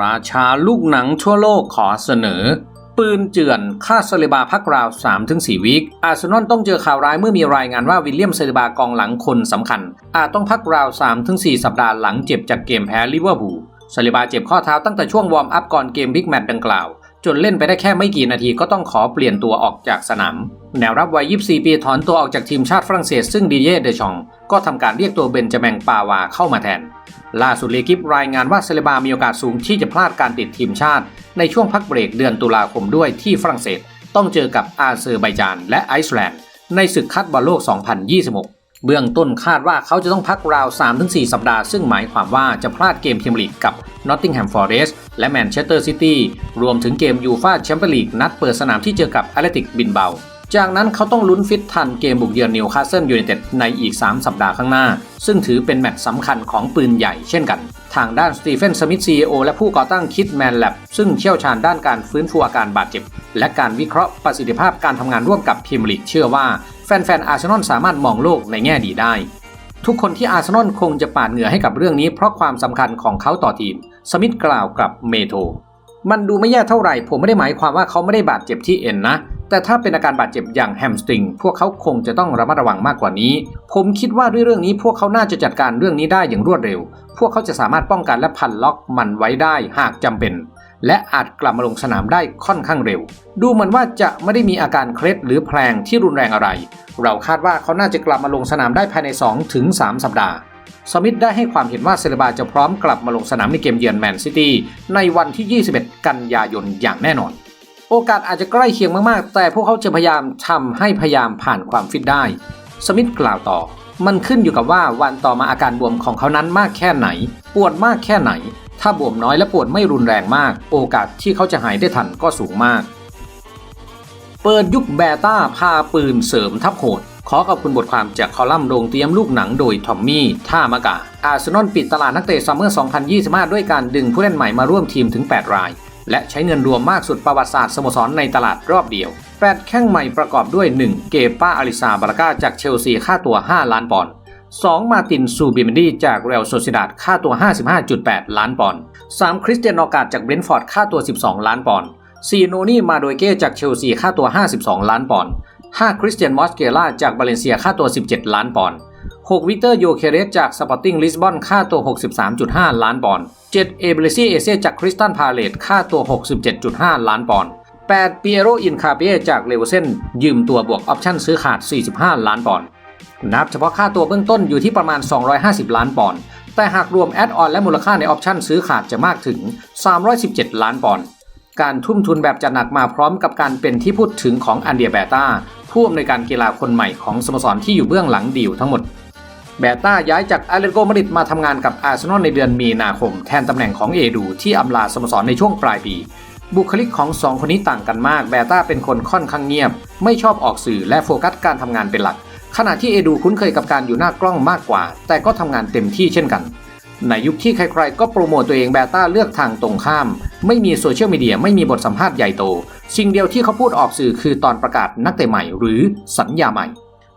ราชาลูกหนังทั่วโลกขอเสนอ ปืนเจือนฆ่าเซเลบาพักราว 3-4 วิกอาร์เซนอลต้องเจอข่าวร้ายเมื่อมีรายงานว่าวิลเลียมเซเลบากองหลังคนสำคัญ อาจต้องพักราว 3-4 สัปดาห์หลังเจ็บจากเกมแพ้ลิเวอร์พูลเซเลบาเจ็บข้อเท้าตั้งแต่ช่วงวอร์มอัพก่อนเกมบิ๊กแมตช์ดังกล่าว จนเล่นไปได้แค่ไม่กี่นาทีก็ต้องขอเปลี่ยนตัวออกจากสนาม แนวรับวัย 24 ปีถอนตัวออกจากทีมชาติฝรั่งเศสซึ่งดีเย่เดชอง ก็ทำการเรียกตัวเบนจามิงปาวาเข้ามาแทน ล่าสุดเลกิฟรายงานว่าเซเลบามีโอกาสสูงที่จะพลาดการติดทีมชาติ ในช่วงพักเบรกเดือนตุลาคมด้วยที่ฝรั่งเศส ต้องเจอกับอาเซอร์ไบจานและไอซ์แลนด์ในศึกคัดบอลโลก 2026 เบื้องต้นคาดว่าเขาจะต้องพักราว 3-4 สัปดาห์ ซึ่งหมายความว่าจะพลาดเกมพรีเมียร์ลีกกับ Nottingham Forest และแมนเชสเตอร์ซิตี้รวมถึงเกมยูฟาแชมเปี้ยนลีกนัดเปิดสนามที่เจอกับแอตเลติกบินเบา จากนั้นเขาต้องลุ้นฟิตทันเกมบุกเยือนนิวคาสเซิลยูไนเต็ดในอีก 3 สัปดาห์ข้างหน้า ซึ่งถือเป็นแมตช์สำคัญของปืนใหญ่เช่นกันทางด้านสตีเฟน สมิธซีโอและผู้ก่อตั้งคิดแมนแลบซึ่งเชี่ยวชาญด้านการฟื้นฟูอาการบาดเจ็บ และการวิเคราะห์ประสิทธิภาพการทำงานร่วมกับพรีเมียร์ลีกเชื่อว่า แฟนๆอาร์เซนอลสามารถมองโลกในแง่ดีได้ ทุกคนที่อาร์เซนอลคงจะปาดเหงื่อให้กับเรื่องนี้เพราะความสำคัญของเขาต่อทีม สมิธกล่าวกับเมโทมันดูไม่แย่เท่าไหร่ ผมไม่ได้หมายความว่าเขาไม่ได้บาดเจ็บที่เอ็นนะ แต่ถ้าเป็นอาการบาดเจ็บอย่างแฮมสตริง พวกเขาคงจะต้องระมัดระวังมากกว่านี้ ผมคิดว่าด้วยเรื่องนี้พวกเขาน่าจะจัดการเรื่องนี้ได้อย่างรวดเร็ว พวกเขาจะสามารถป้องกันและพันล็อกมันไว้ได้หากจำเป็น และอาจกลับมาลงสนามได้ค่อนข้างเร็ว ดูเหมือนว่าจะไม่ได้มีอาการเคล็ดหรือแพลงที่รุนแรงอะไร เราคาดว่าเขาน่าจะกลับมาลงสนามได้ภายใน 2-3 สัปดาห์สมิธได้ให้ความเห็นว่าเซเลบาจะพร้อมกลับมาลงสนามในเกมเยือนแมนซิตี้ในวันที่ 21 กันยายนอย่างแน่นอน โอกาสอาจจะใกล้เคียงมากๆ แต่พวกเขาจะพยายามทำให้พยายามผ่านความฟิตได้ สมิธกล่าวต่อ มันขึ้นอยู่กับว่าวันต่อมาอาการบวมของเขานั้นมากแค่ไหน ปวดมากแค่ไหน ถ้าบวมน้อยและปวดไม่รุนแรงมาก โอกาสที่เขาจะหายได้ทันก็สูงมาก เปิดยุคแบต้าพาปืนเสริมทับโหด ขอขอบคุณบทความจากคอลัมน์โรงเตรียมลูกหนังโดยทอมมี่ ท่ามากา อาร์เซนอลปิดตลาดนักเตะซัมเมอร์ 2025 ด้วยการดึงผู้เล่นใหม่มาร่วมทีมถึง 8 ราย และใช้เงินรวมมากสุดประวัติศาสตร์สโมสรในตลาดรอบเดียว 8 แข้งใหม่ประกอบด้วย 1. เกป้าอาริซาบารากาจากเชลซีค่าตัว 5 ล้านปอนด์ 2. มาตินซูบิเมนดีจากเรอัลโซซิดาดค่าตัว 55.8 ล้านปอนด์ 3. คริสเตียนอกาดจากเบรนท์ฟอร์ดค่าตัว 12 ล้านปอนด์ 4. โนนี่มาโดยเก้จากเชลซีค่าตัว 52 ล้านปอนด์ 5. คริสเตียนมอสเกล่าจากบาเลนเซียค่าตัว 17 ล้านปอนด์ 6. วิเตอร์โยเคเรสจากสปอร์ติ้งลิสบอนค่าตัว 63.5 ล้านปอนด์ 7. เอเบรซีเอเซจากคริสตันพาเลตค่าตัว 67.5 ล้านปอนด์ 8. ปีเอโรอินคาเปียจากเลเวเซนยืมตัวบวกออปชั่นซื้อขาด 45 ล้านปอนด์ นับเฉพาะค่าตัวเบื้องต้นอยู่ที่ประมาณ 250 ล้านปอนด์ แต่หากรวมแอดออนและมูลค่าในออปชั่นซื้อขาดจะมากถึง 317 ล้านปอนด์ การทุ่มทุนแบบจัดหนักมาพร้อมกับการเป็นที่พูดถึงของอันเดียแบต้าผู้อำนวยการกีฬาคนใหม่ของสโมสรที่อยู่เบื้องหลังดีลทั้งหมด แบต้าย้ายจากอาเลโกมาริดมาทำงานกับอาร์เซนอลในเดือนมีนาคม แทนตำแหน่งของเอดูที่อำลาสโมสรในช่วงปลายปีบุคลิกของสองคนนี้ต่างกันมาก แบต้าเป็นคนค่อนข้างเงียบ ไม่ชอบออกสื่อและโฟกัสการทำงานเป็นหลัก ขณะที่เอดูคุ้นเคยกับการอยู่หน้ากล้องมากกว่า แต่ก็ทำงานเต็มที่เช่นกัน ในยุคที่ใครๆ ก็โปรโมตตัวเองแบต้าเลือกทางตรงข้าม ไม่มีโซเชียลมีเดียไม่มีบทสัมภาษณ์ใหญ่โต สิ่งเดียวที่เขาพูดออกสื่อคือตอนประกาศนักเตะใหม่ หรือสัญญาใหม่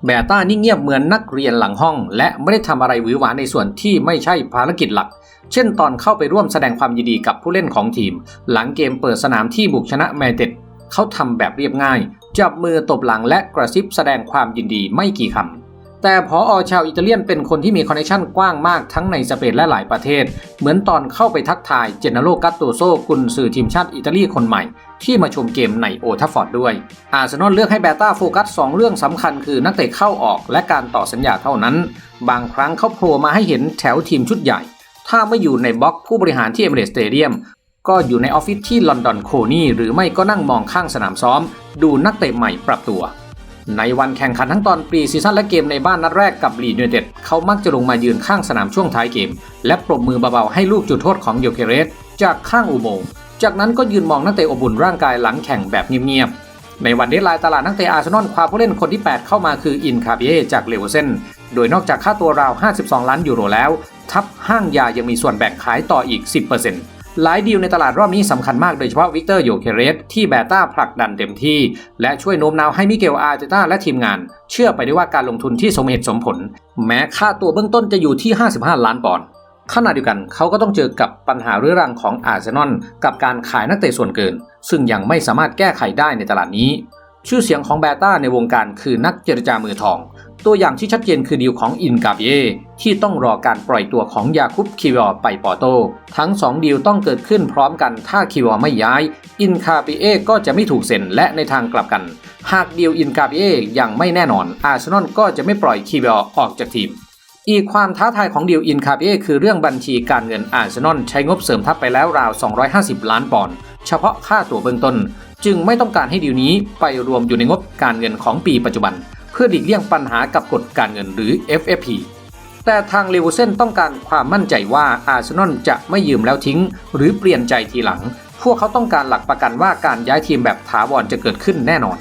แบต้านี่งเงียบเหมือนนักเรียนหลังห้อง และไม่ได้ทำอะไรหวือหวาในส่วนที่ไม่ใช่ภารกิจหลัก เช่นตอนเข้าไปร่วมแสดงความยินดีกับผู้เล่นของทีม หลังเกมเปิดสนามที่บุกชนะแมนเต็ดเขาทำแบบเรียบง่าย จับมือตบหลังและกระซิบแสดงความยินดีไม่กี่คำ แต่พออชาวอิตาเลียนเป็นคนที่มีคอนเนคชั่นกว้างมากทั้งในสเปนและหลายประเทศ เหมือนตอนเข้าไปทักทายเจเนโรกัตโตโซกุนซือทีมชาติอิตาลีคนใหม่ ที่มาชมเกมในโอทัฟฟอร์ดด้วย อาร์เซนอลเลือกให้แบต้าโฟกัส 2 เรื่องสำคัญคือนักเตะเข้าออกและการต่อสัญญาเท่านั้น บางครั้งเขาโผล่มาให้เห็นแถวทีมชุดใหญ่ถ้าไม่อยู่ในบล็อกผู้บริหารที่เอเมเรสสเตเดียม ก็อยู่ในออฟฟิศที่ลอนดอนโคนี่หรือไม่ก็นั่งมองข้างสนามซ้อม ดูนักเตะใหม่ปรับตัว ในวันแข่งขันทั้งตอนปรีซีซั่นและเกมในบ้านนัดแรกกับลีดยูไนเต็ดเขามักจะลงมายืนข้างสนามช่วงท้ายเกม และปรบมือเบาๆให้ลูกจุดโทษของโยเคเรสจากข้างอุโมงค์จากนั้นก็ยืนมองนักเตะอบอุ่นร่างกายหลังแข่งแบบเงียบๆในวันเดดไลน์ตลาดนักเตะอาร์เซนอลคว้าผู้เล่นคนที่ 8 เข้ามาคืออินคาเบียจากเลเวเซนโดยนอกจากค่าตัวราว 52 ล้านยูโรแล้ว ทัพห้างยายังมีส่วนแบ่งขายต่ออีก 10% หลายดีลในตลาดรอบนี้สำคัญมากโดยเฉพาะวิกเตอร์โยเคเรสที่แบต้าผลักดันเต็มที่ และช่วยโน้มน้าวให้มิเกลอาร์เตต้าและทีมงาน เชื่อไปได้ว่าการลงทุนที่สมเหตุสมผล แม้ค่าตัวเบื้องต้นจะอยู่ที่ 55 ล้านปอนด์ขณะเดียวกันเขาก็ต้องเจอกับปัญหาเรื้อรังของอาร์เซนอลกับการขายนักเตะส่วนเกิน ซึ่งยังไม่สามารถแก้ไขได้ในตลาดนี้ ชื่อเสียงของแบต้าในวงการคือนักเจรจามือทอง ตัวอย่างที่ชัดเจนคือดีลของอินกาเบเยที่ต้องรอการปล่อยตัวของยาคุปคิวอไปปอร์โต ทั้ง 2 ดีลต้องเกิดขึ้นพร้อมกันถ้าคิวอไม่ย้าย อินคาเบเยก็จะไม่ถูกเซ็นและในทางกลับกัน หากดีลอินกาเบเยยังไม่แน่นอน อาร์เซนอลก็จะไม่ปล่อยคิวอออกจากทีมอีกความท้าทายของดีลอินคาเบเยคือเรื่องบัญชีการเงินอาร์เซนอลใช้งบเสริมทัพไปแล้วราว 250 ล้านปอนด์เฉพาะค่าตั๋วเบื้องต้น จึงไม่ต้องการให้ดีลนี้ไปรวมอยู่ในงบการเงินของปีปัจจุบัน เพื่อหลีกเลี่ยงปัญหากับกฎการเงินหรือ FFP แต่ทางเลวเซนต้องการความมั่นใจว่าอาร์เซนอลจะไม่ยืมแล้วทิ้ง หรือเปลี่ยนใจทีหลัง พวกเขาต้องการหลักประกันว่าการย้ายทีมแบบถาวรจะเกิดขึ้นแน่นอน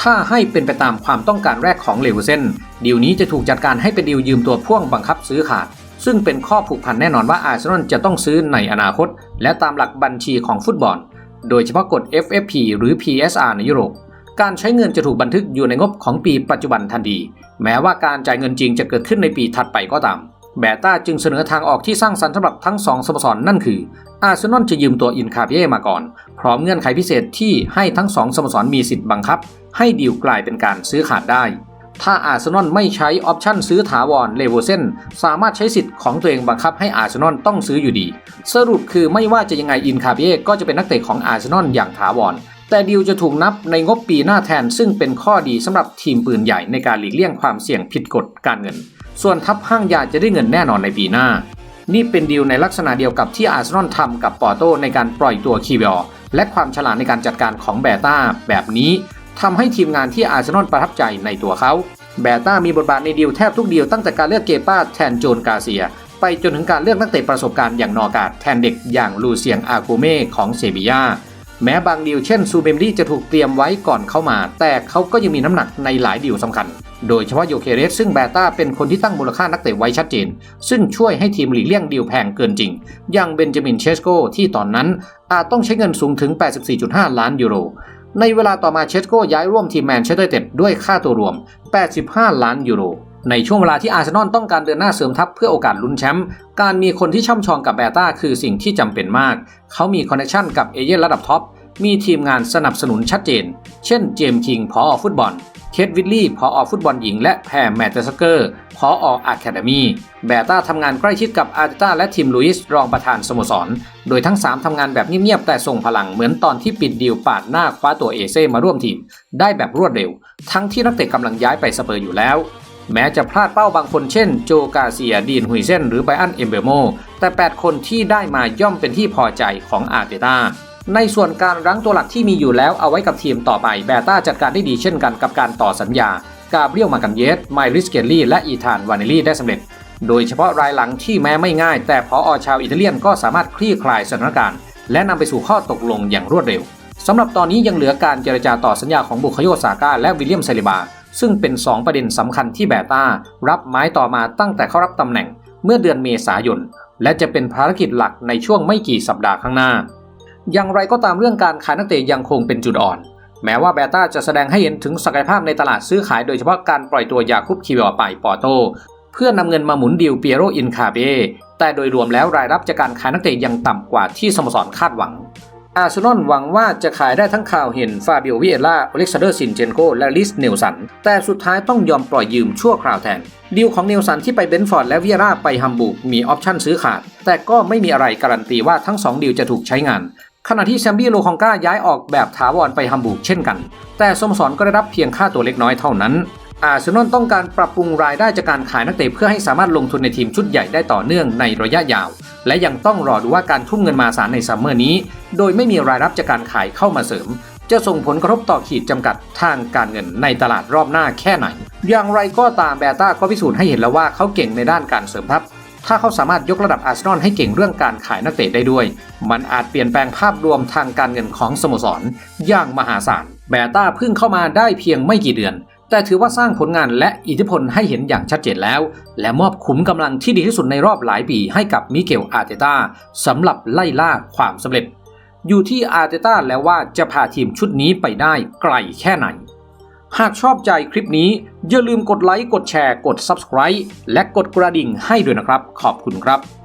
ถ้าให้เป็นไปตามความต้องการแรกของเลวเซนดีลนี้จะถูกจัดการให้เป็นดีลยืมตัวพ่วงบังคับซื้อขาด ซึ่งเป็นข้อผูกพันแน่นอนว่าอาร์เซนอลจะต้องซื้อในอนาคต และตามหลักบัญชีของฟุตบอล โดยเฉพาะกฎ FFP หรือ PSR ในยุโรป การใช้เงินจะถูกบันทึกอยู่ในงบของปีปัจจุบันทันที แม้ว่าการจ่ายเงินจริงจะเกิดขึ้นในปีถัดไปก็ตาม แบต้าจึงเสนอทางออกที่สร้างสรรค์สำหรับทั้งสองสโมสรนนั่นคือ อาร์เซนอลจะยืมตัวอินคาเบเยมาก่อน พร้อมเงื่อนไขพิเศษที่ให้ทั้งสองสโมสรมีสิทธิ์บังคับ ให้ดีลกลายเป็นการซื้อขาดได้ ถ้าอาร์เซนอลไม่ใช้ออปชั่นซื้อถาวรเลเวอร์เซนสามารถใช้สิทธิ์ของตัวเองบังคับให้อาร์เซนอลต้องซื้ออยู่ดี สรุปคือไม่ว่าจะยังไงอินคาเบเยก็จะเป็นนักเตะของอาร์เซนอลอย่างถาวร แต่ดีลจะถูกนับในงบปีหน้าแทน ซึ่งเป็นข้อดีสำหรับทีมปืนใหญ่ในการหลีกเลี่ยงความเสี่ยงผิดกฎการเงิน ส่วนทัพห้างยาจะได้เงินแน่นอนในปีหน้า นี่เป็นดีลในลักษณะเดียวกับที่อาร์เซนอลทำกับปอร์โตในการปล่อยตัวคีเวลและความฉลาดในการจัดการของแบต้าแบบนี้ทำให้ทีมงานที่อาร์เซนอลประทับใจในตัวเขาแบต้ามีบทบาทในดีลแทบทุกดีลตั้งแต่การเลือกเกป้าแทนโจนกาเซีย ไปจนถึงการเลือกนักเตะประสบการณ์อย่างนอกาดแทนเด็กอย่างลูเซียงอากูเม่ของเซบียา แม้บางดีลเช่นซูเบมดี้จะถูกเตรียมไว้ก่อนเข้ามา แต่เขาก็ยังมีน้ำหนักในหลายดีลสำคัญ โดยเฉพาะโยเคเรสซึ่งแบต้าเป็นคนที่ตั้งมูลค่านักเตะไว้ชัดเจน ซึ่งช่วยให้ทีมหลีกเลี่ยงดีลแพงเกินจริง อย่างเบนจามินเชสโกที่ตอนนั้นอาจต้องใช้เงินสูงถึง 84.5 ล้านยูโรในเวลาต่อมาเชสโกย้ายร่วมทีมแมนเชสเตอร์เต็ดด้วยค่าตัวรวม 85 ล้านยูโร ในช่วงเวลาที่อาร์เซนอลต้องการเดินหน้าเสริมทัพเพื่อโอกาสลุ้นแชมป์การมีคนที่ช่ำชองกับแบต้าคือสิ่งที่จำเป็นมาก เขามีคอนเนคชั่นกับเอเย่นระดับท็อปมีทีมงานสนับสนุนชัดเจน เช่นเจมส์คิงพออฟุตบอลเคทวิลลี่พออฟุตบอลหญิงและแพรแมตเตอร์สเกอร์พอออะคาเดมีแบต้าทำงานใกล้ชิดกับอาร์เตต้าและทีมลุยส์รองประธานสโมสร โดยทั้ง 3 ทำงานแบบเงียบๆแต่ส่งพลังเหมือนตอนที่ปิดดีลปาดหน้าคว้าตัวเอเซ่มาร่วมทีม ได้แบบรวดเร็ว ทั้งที่นักเตะกำลังย้ายไปสเปอร์อยู่แล้ว แม้จะพลาดเป้าบางคนเช่น โจกาเซียดีนฮุยเซนหรือไบอันเอมเบโม แต่ 8 คนที่ได้มาย่อมเป็นที่พอใจของอาร์เตต้าในส่วนการรั้งตัวหลักที่มีอยู่แล้วเอาไว้กับทีมต่อไปแบต้าจัดการได้ดีเช่นกันกับการต่อสัญญา กาเบรียลมากันเยสไมริสเกลลี่และอีธานวานิลี่ได้สำเร็จ โดยเฉพาะรายหลังที่แม้ไม่ง่าย แต่พออชาวอิตาเลียนก็สามารถคลี่คลายสถานการณ์ และนำไปสู่ข้อตกลงอย่างรวดเร็วสำหรับตอนนี้ยังเหลือการเจรจาต่อสัญญาของบุคโยซาก้าและวิลเลียมเซลิบา ซึ่งเป็น 2 ประเด็นสำคัญที่แบต้ารับไม้ต่อมาตั้งแต่เขารับตำแหน่งเมื่อเดือนเมษายน และจะเป็นภารกิจหลักในช่วงไม่กี่สัปดาห์ข้างหน้า อย่างไรก็ตามเรื่องการขายนักเตะยังคงเป็นจุดอ่อน แม้ว่าแบต้าจะแสดงให้เห็นถึงศักยภาพในตลาดซื้อขายโดยเฉพาะการปล่อยตัวยาคุบคิวอไปปอร์โต เพื่อนำเงินมาหมุนดิวเปียโรอินคาเบแต่โดยรวมแล้วรายรับจากการขายนักเตะยังต่ำกว่าที่สโมสรคาดหวัง อาร์เซนอลหวังว่าจะขายได้ทั้งข่าวเห็นฟาเบิโอวิเอล่าอเล็กซานเดอร์ซินเจนโก และลิสเนลสัน แต่สุดท้ายต้องยอมปล่อยยืมชั่วคราวแทน ดีลของเนลสันที่ไปเบนฟอร์ดและวิเอล่าไปฮัมบูร์กมีออปชั่นซื้อขาด แต่ก็ไม่มีอะไรการันตีว่าทั้งสองดีลจะถูกใช้งาน ขณะที่แซมบี้โลคองกาย้ายออกแบบถาวรไปฮัมบูร์กเช่นกัน แต่สโมสรก็ได้รับเพียงค่าตัวเล็กน้อยเท่านั้น อาร์เซนอลต้องการปรับปรุงรายได้จากการขายนักเตะเพื่อให้สามารถลงทุนในทีมชุดใหญ่ได้ต่อเนื่องในระยะยาว และยังต้องรอดูว่าการทุ่มเงินมาสารในซัมเมอร์นี้ โดยไม่มีรายรับจากการขายเข้ามาเสริม จะส่งผลกระทบต่อขีดจำกัดทางการเงินในตลาดรอบหน้าแค่ไหน อย่างไรก็ตามแบต้าก็พิสูจน์ให้เห็นแล้วว่าเขาเก่งในด้านการเสริมทัพถ้าเขาสามารถยกระดับอาร์เซนอลให้เก่งเรื่องการขายนักเตะได้ด้วย มันอาจเปลี่ยนแปลงภาพรวมทางการเงินของสโมสร อย่างมหาศาล แบต้าเพิ่งเข้ามาได้เพียงไม่กี่เดือน แต่ถือว่าสร้างผลงานและอิทธิพลให้เห็นอย่างชัดเจนแล้ว และมอบขุมกำลังที่ดีที่สุดในรอบหลายปีให้กับมิเกลอาร์เตต้าสำหรับไล่ล่าความสำเร็จ อยู่ที่อาร์เตต้าแล้วว่าจะพาทีมชุดนี้ไปได้ไกลแค่ไหน หากชอบใจคลิปนี้ อย่าลืมกดไลค์กดแชร์กด Subscribe และกดกระดิ่งให้ด้วยนะครับ ขอบคุณครับ